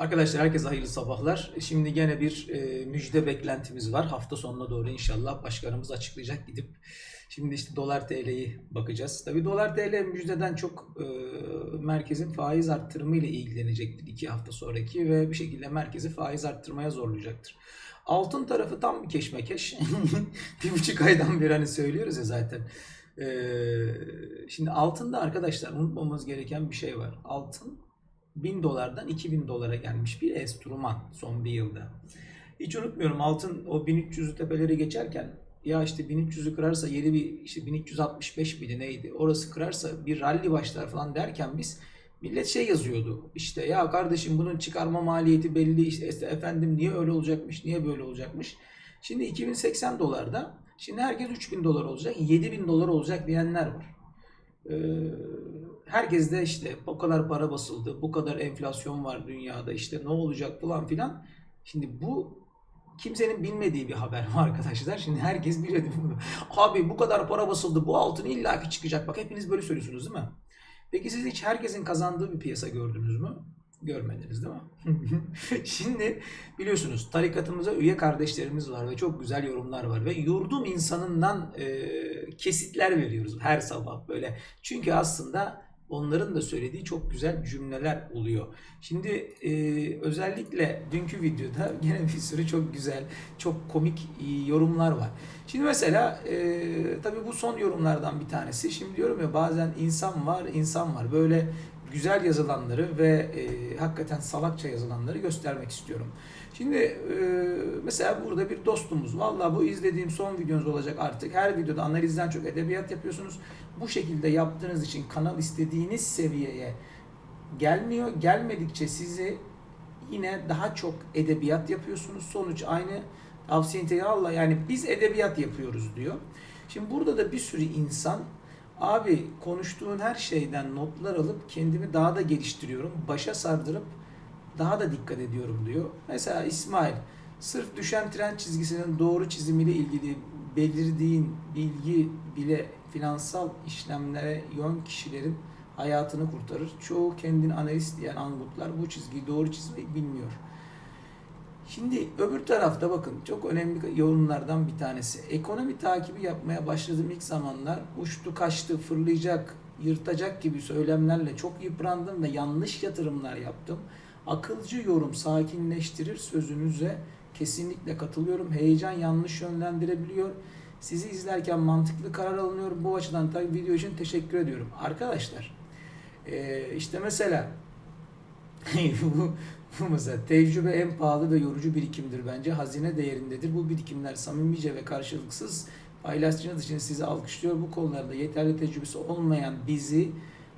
Arkadaşlar herkese hayırlı sabahlar. Şimdi gene bir e, müjde beklentimiz var. Hafta sonuna doğru inşallah başkanımız açıklayacak gidip. Şimdi işte dolar TL'yi bakacağız. Tabii dolar TL müjdeden çok e, merkezin faiz arttırımı ile ilgilenecektir iki hafta sonraki ve bir şekilde merkezi faiz arttırmaya zorlayacaktır. Altın tarafı tam bir keşmekeş. bir buçuk aydan beri hani söylüyoruz ya zaten. Ee, şimdi altında arkadaşlar unutmamamız gereken bir şey var. Altın 1000 dolardan 2000 dolara gelmiş bir enstrüman son bir yılda. Hiç unutmuyorum altın o 1300'ü tepeleri geçerken ya işte 1300'ü kırarsa yeni bir işte 1365 miydi neydi orası kırarsa bir rally başlar falan derken biz millet şey yazıyordu işte ya kardeşim bunun çıkarma maliyeti belli işte efendim niye öyle olacakmış niye böyle olacakmış. Şimdi 2080 dolarda şimdi herkes 3000 dolar olacak 7000 dolar olacak diyenler var. Ee, herkes de işte o kadar para basıldı, bu kadar enflasyon var dünyada işte ne olacak falan filan. Şimdi bu kimsenin bilmediği bir haber mi arkadaşlar? Şimdi herkes biliyor değil? Abi bu kadar para basıldı, bu altın illaki çıkacak. Bak hepiniz böyle söylüyorsunuz değil mi? Peki siz hiç herkesin kazandığı bir piyasa gördünüz mü? Görmediniz değil mi? Şimdi biliyorsunuz tarikatımıza üye kardeşlerimiz var ve çok güzel yorumlar var ve yurdum insanından e, kesitler veriyoruz her sabah böyle. Çünkü aslında onların da söylediği çok güzel cümleler oluyor. Şimdi e, özellikle dünkü videoda gene bir sürü çok güzel, çok komik e, yorumlar var. Şimdi mesela e, tabii bu son yorumlardan bir tanesi. Şimdi diyorum ya bazen insan var, insan var. Böyle güzel yazılanları ve e, hakikaten salakça yazılanları göstermek istiyorum. Şimdi e, mesela burada bir dostumuz. Valla bu izlediğim son videonuz olacak artık. Her videoda analizden çok edebiyat yapıyorsunuz. Bu şekilde yaptığınız için kanal istediğiniz seviyeye gelmiyor. Gelmedikçe sizi yine daha çok edebiyat yapıyorsunuz. Sonuç aynı tavsiye Allah yani biz edebiyat yapıyoruz diyor. Şimdi burada da bir sürü insan abi konuştuğun her şeyden notlar alıp kendimi daha da geliştiriyorum. Başa sardırıp daha da dikkat ediyorum diyor. Mesela İsmail sırf düşen tren çizgisinin doğru çizimiyle ilgili belirdiğin bilgi bile finansal işlemlere yön kişilerin hayatını kurtarır. Çoğu kendini analist diyen angutlar bu çizgiyi doğru çizmeyi bilmiyor. Şimdi öbür tarafta bakın çok önemli yorumlardan bir tanesi. Ekonomi takibi yapmaya başladığım ilk zamanlar uçtu kaçtı fırlayacak yırtacak gibi söylemlerle çok yıprandım ve yanlış yatırımlar yaptım. Akılcı yorum sakinleştirir sözünüze kesinlikle katılıyorum. Heyecan yanlış yönlendirebiliyor. Sizi izlerken mantıklı karar alınıyor. Bu açıdan tabii video için teşekkür ediyorum. Arkadaşlar işte mesela mesela tecrübe en pahalı ve yorucu birikimdir bence. Hazine değerindedir. Bu birikimler samimice ve karşılıksız paylaştığınız için sizi alkışlıyor. Bu konularda yeterli tecrübesi olmayan bizi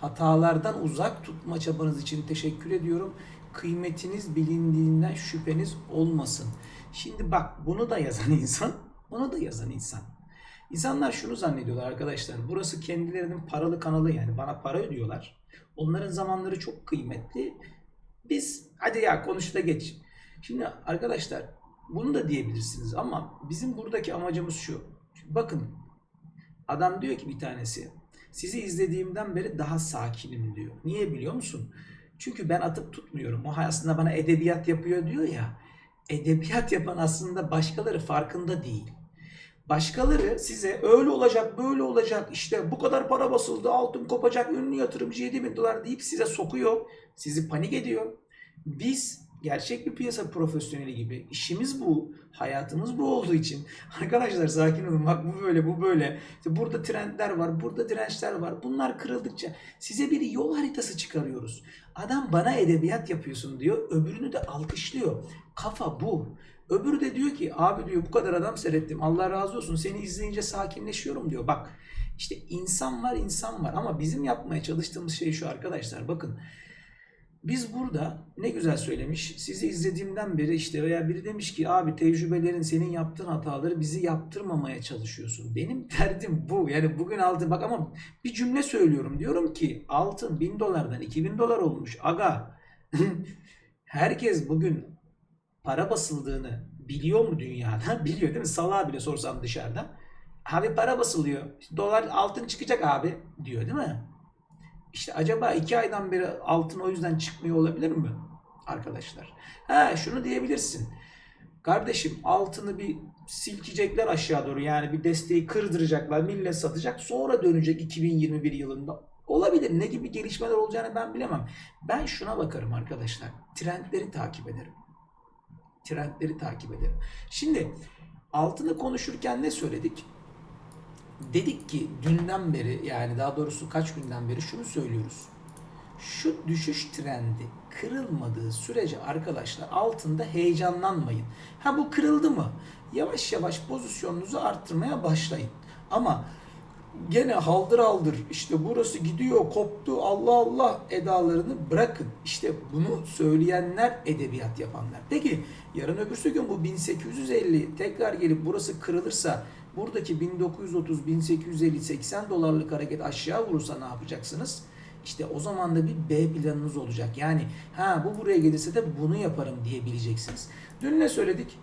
hatalardan uzak tutma çabanız için teşekkür ediyorum. Kıymetiniz bilindiğinden şüpheniz olmasın. Şimdi bak bunu da yazan insan, bunu da yazan insan. İnsanlar şunu zannediyorlar arkadaşlar. Burası kendilerinin paralı kanalı yani bana para ödüyorlar. Onların zamanları çok kıymetli. Biz hadi ya konuş da geç. Şimdi arkadaşlar bunu da diyebilirsiniz ama bizim buradaki amacımız şu. Bakın adam diyor ki bir tanesi sizi izlediğimden beri daha sakinim diyor. Niye biliyor musun? Çünkü ben atıp tutmuyorum. O aslında bana edebiyat yapıyor diyor ya. Edebiyat yapan aslında başkaları farkında değil. Başkaları size öyle olacak böyle olacak işte bu kadar para basıldı altın kopacak ünlü yatırımcı 7 bin dolar deyip size sokuyor. Sizi panik ediyor. Biz gerçek bir piyasa profesyoneli gibi işimiz bu, hayatımız bu olduğu için arkadaşlar sakin olun bak bu böyle bu böyle. İşte burada trendler var, burada dirençler var. Bunlar kırıldıkça size bir yol haritası çıkarıyoruz. Adam bana edebiyat yapıyorsun diyor, öbürünü de alkışlıyor. Kafa bu. Öbürü de diyor ki abi diyor bu kadar adam seyrettim Allah razı olsun seni izleyince sakinleşiyorum diyor. Bak işte insan var insan var ama bizim yapmaya çalıştığımız şey şu arkadaşlar bakın. Biz burada ne güzel söylemiş. Sizi izlediğimden beri işte veya biri demiş ki abi tecrübelerin senin yaptığın hataları bizi yaptırmamaya çalışıyorsun. Benim derdim bu. Yani bugün altın bak ama bir cümle söylüyorum. Diyorum ki altın 1000 dolardan 2000 dolar olmuş. Aga herkes bugün para basıldığını biliyor mu dünyada? Biliyor değil mi? Salağa bile sorsam dışarıda. Abi para basılıyor. Dolar altın çıkacak abi diyor değil mi? İşte acaba iki aydan beri altın o yüzden çıkmıyor olabilir mi? arkadaşlar. Ha şunu diyebilirsin. Kardeşim altını bir silkecekler aşağı doğru yani bir desteği kırdıracaklar millet satacak sonra dönecek 2021 yılında. Olabilir ne gibi gelişmeler olacağını ben bilemem. Ben şuna bakarım arkadaşlar trendleri takip ederim. Trendleri takip ederim. Şimdi altını konuşurken ne söyledik? Dedik ki dünden beri yani daha doğrusu kaç günden beri şunu söylüyoruz. Şu düşüş trendi kırılmadığı sürece arkadaşlar altında heyecanlanmayın. Ha bu kırıldı mı? Yavaş yavaş pozisyonunuzu arttırmaya başlayın. Ama gene haldır haldır işte burası gidiyor koptu Allah Allah edalarını bırakın. İşte bunu söyleyenler edebiyat yapanlar. Peki yarın öbürsü gün bu 1850 tekrar gelip burası kırılırsa buradaki 1930 1850 80 dolarlık hareket aşağı vurursa ne yapacaksınız? İşte o zaman da bir B planınız olacak. Yani ha bu buraya gelirse de bunu yaparım diyebileceksiniz. Dün ne söyledik?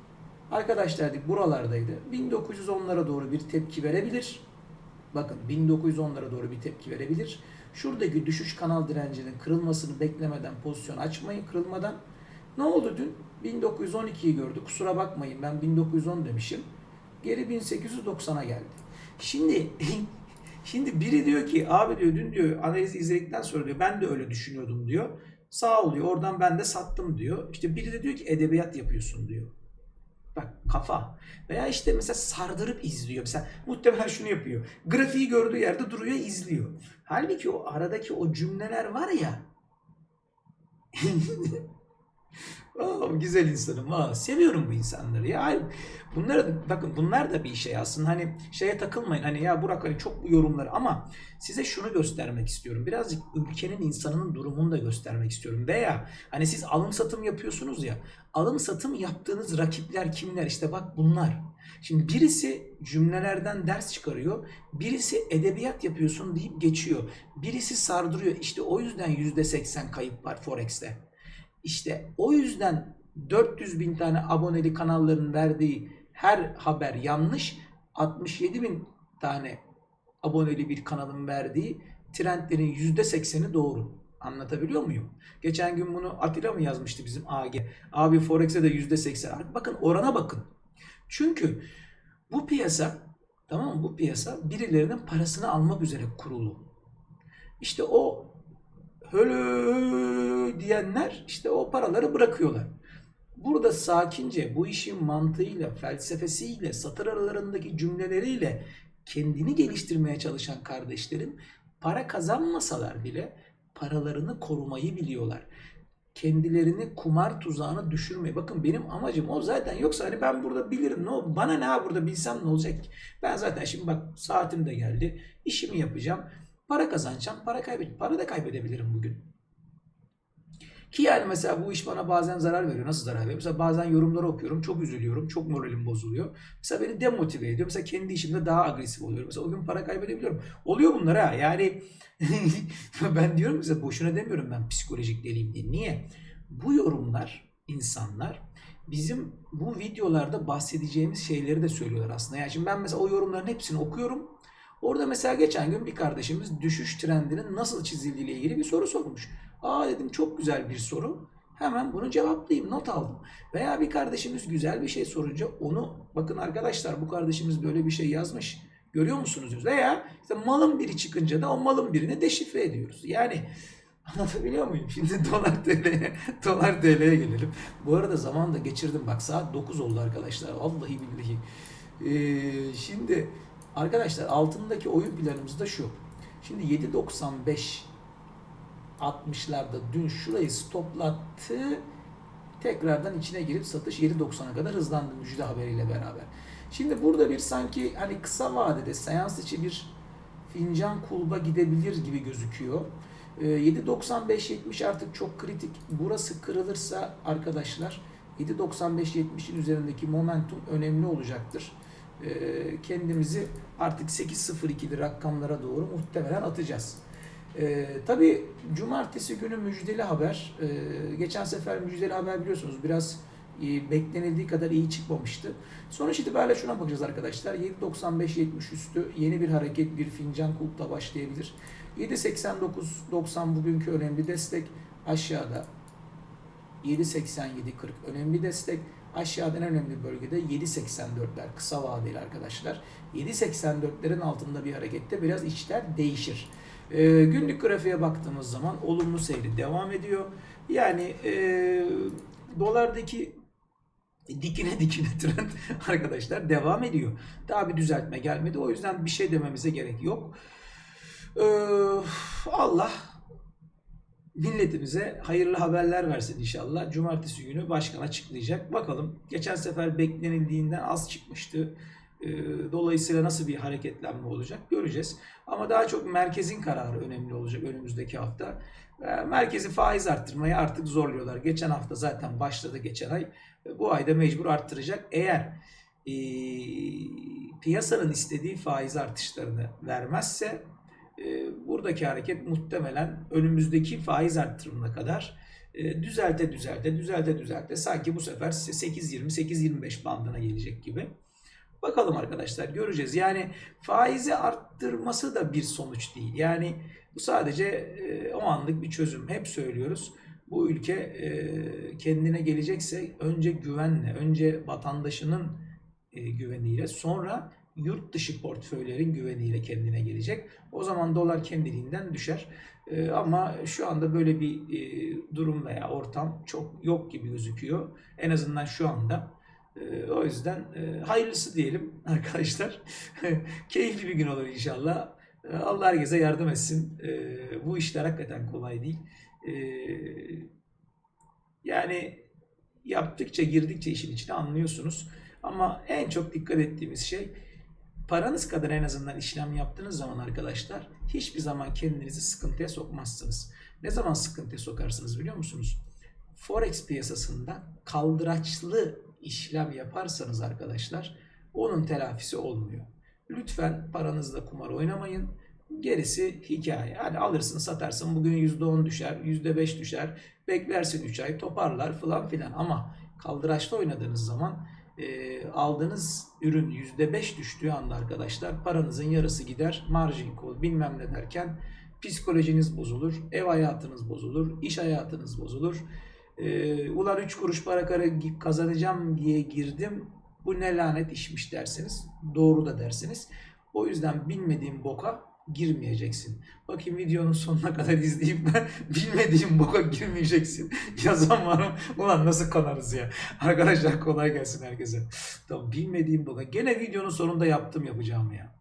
Arkadaşlar dedik buralardaydı. 1910'lara doğru bir tepki verebilir. Bakın 1910'lara doğru bir tepki verebilir. Şuradaki düşüş kanal direncinin kırılmasını beklemeden pozisyon açmayın kırılmadan. Ne oldu dün? 1912'yi gördü. Kusura bakmayın ben 1910 demişim. Geri 1890'a geldi. Şimdi şimdi biri diyor ki abi diyor dün diyor analizi izledikten sonra diyor ben de öyle düşünüyordum diyor. Sağ oluyor oradan ben de sattım diyor. İşte biri de diyor ki edebiyat yapıyorsun diyor. Kafa. Veya işte mesela sardırıp izliyor. Mesela muhtemelen şunu yapıyor. Grafiği gördüğü yerde duruyor izliyor. Halbuki o aradaki o cümleler var ya. Aa, güzel insanım. Aa, seviyorum bu insanları. Ya bunlar bakın bunlar da bir şey aslında hani şeye takılmayın. Hani ya Burak hani çok bu yorumları ama size şunu göstermek istiyorum. Birazcık ülkenin insanının durumunu da göstermek istiyorum. Veya hani siz alım satım yapıyorsunuz ya. Alım satım yaptığınız rakipler kimler? İşte bak bunlar. Şimdi birisi cümlelerden ders çıkarıyor. Birisi edebiyat yapıyorsun deyip geçiyor. Birisi sardırıyor. İşte o yüzden %80 kayıp var Forex'te. İşte o yüzden 400 bin tane aboneli kanalların verdiği her haber yanlış. 67 bin tane aboneli bir kanalın verdiği trendlerin %80'i doğru. Anlatabiliyor muyum? Geçen gün bunu Atilla mı yazmıştı bizim AG? Abi Forex'e de %80. Bakın orana bakın. Çünkü bu piyasa tamam mı? Bu piyasa birilerinin parasını almak üzere kurulu. İşte o hölö diyenler işte o paraları bırakıyorlar. Burada sakince bu işin mantığıyla, felsefesiyle, satır aralarındaki cümleleriyle kendini geliştirmeye çalışan kardeşlerim para kazanmasalar bile paralarını korumayı biliyorlar. Kendilerini kumar tuzağına düşürmeyi. Bakın benim amacım o zaten. Yoksa hani ben burada bilirim ne olur. Bana ne burada bilsem ne olacak? Ben zaten şimdi bak saatim de geldi. İşimi yapacağım. Para kazanacağım. Para kaybedeceğim. Para da kaybedebilirim bugün. Ki yani mesela bu iş bana bazen zarar veriyor. Nasıl zarar veriyor? Mesela bazen yorumları okuyorum. Çok üzülüyorum. Çok moralim bozuluyor. Mesela beni demotive ediyor. Mesela kendi işimde daha agresif oluyorum. Mesela o gün para kaybedebiliyorum. Oluyor bunlar ha. Yani ben diyorum mesela boşuna demiyorum ben psikolojik deliyim diye. Niye? Bu yorumlar insanlar bizim bu videolarda bahsedeceğimiz şeyleri de söylüyorlar aslında. Yani şimdi ben mesela o yorumların hepsini okuyorum. Orada mesela geçen gün bir kardeşimiz düşüş trendinin nasıl çizildiği ile ilgili bir soru sormuş. Aa dedim çok güzel bir soru. Hemen bunu cevaplayayım, not aldım. Veya bir kardeşimiz güzel bir şey sorunca onu bakın arkadaşlar bu kardeşimiz böyle bir şey yazmış. Görüyor musunuz? Veya işte malın biri çıkınca da o malın birini deşifre ediyoruz. Yani anlatabiliyor muyum? Şimdi dolar TL'ye dolar TL'ye gelelim. Bu arada zaman da geçirdim. Bak saat 9 oldu arkadaşlar. Vallahi billahi. Ee, şimdi arkadaşlar altındaki oyun planımız da şu. Şimdi 7.95 60'larda dün şurayı stoplattı. Tekrardan içine girip satış 7.90'a kadar hızlandı müjde haberiyle beraber. Şimdi burada bir sanki hani kısa vadede seans içi bir fincan kulba gidebilir gibi gözüküyor. Ee, 7.95-70 artık çok kritik. Burası kırılırsa arkadaşlar 7.95-70'in üzerindeki momentum önemli olacaktır. Ee, kendimizi artık 8.02'li rakamlara doğru muhtemelen atacağız. Ee, tabii cumartesi günü müjdeli haber. Ee, geçen sefer müjdeli haber biliyorsunuz biraz e, beklenildiği kadar iyi çıkmamıştı. Sonuç itibariyle şuna bakacağız arkadaşlar. 7.95-70 üstü yeni bir hareket, bir fincan kulpla başlayabilir. 7.89-90 bugünkü önemli destek aşağıda. 7.87.40 önemli destek. Aşağıdan en önemli bölgede 7.84'ler kısa vadeli arkadaşlar. 7.84'lerin altında bir harekette biraz işler değişir. Ee, günlük grafiğe baktığımız zaman olumlu seyri devam ediyor. Yani e, dolardaki dikine dikine trend arkadaşlar devam ediyor. Daha bir düzeltme gelmedi. O yüzden bir şey dememize gerek yok. Ee, Allah milletimize hayırlı haberler versin inşallah. Cumartesi günü başkan açıklayacak. Bakalım geçen sefer beklenildiğinden az çıkmıştı. Ee, Dolayısıyla nasıl bir hareketlenme olacak göreceğiz. Ama daha çok merkezin kararı önemli olacak önümüzdeki hafta. Ee, Merkezi faiz arttırmayı artık zorluyorlar. Geçen hafta zaten başladı geçen ay. Bu ayda mecbur arttıracak. Eğer e, piyasanın istediği faiz artışlarını vermezse buradaki hareket muhtemelen önümüzdeki faiz arttırımına kadar e, düzelte düzelte düzelte düzelte sanki bu sefer 8.20-8.25 bandına gelecek gibi. Bakalım arkadaşlar göreceğiz. Yani faizi arttırması da bir sonuç değil. Yani bu sadece e, o anlık bir çözüm. Hep söylüyoruz. Bu ülke e, kendine gelecekse önce güvenle, önce vatandaşının güveniyle, sonra yurt dışı portföylerin güveniyle kendine gelecek. O zaman dolar kendiliğinden düşer. E, ama şu anda böyle bir e, durum veya ortam çok yok gibi gözüküyor. En azından şu anda. E, o yüzden e, hayırlısı diyelim arkadaşlar. Keyifli bir gün olur inşallah. E, Allah herkese yardım etsin. E, bu işler hakikaten kolay değil. E, yani yaptıkça girdikçe işin içine anlıyorsunuz. Ama en çok dikkat ettiğimiz şey paranız kadar en azından işlem yaptığınız zaman arkadaşlar hiçbir zaman kendinizi sıkıntıya sokmazsınız. Ne zaman sıkıntıya sokarsınız biliyor musunuz? Forex piyasasında kaldıraçlı işlem yaparsanız arkadaşlar onun telafisi olmuyor. Lütfen paranızla kumar oynamayın. Gerisi hikaye. Hani alırsın satarsın bugün %10 düşer, %5 düşer. Beklersin 3 ay toparlar falan filan. Ama kaldıraçlı oynadığınız zaman e, aldığınız ürün %5 düştüğü anda arkadaşlar paranızın yarısı gider. Margin call bilmem ne derken psikolojiniz bozulur, ev hayatınız bozulur, iş hayatınız bozulur. E, ulan 3 kuruş para kazanacağım diye girdim. Bu ne lanet işmiş dersiniz. Doğru da dersiniz. O yüzden bilmediğin boka girmeyeceksin. Bakayım videonun sonuna kadar izleyip de bilmediğin boka girmeyeceksin. Yazan var mı? Ulan nasıl kanarız ya. Arkadaşlar kolay gelsin herkese. Tamam bilmediğim boka. Gene videonun sonunda yaptım yapacağımı ya.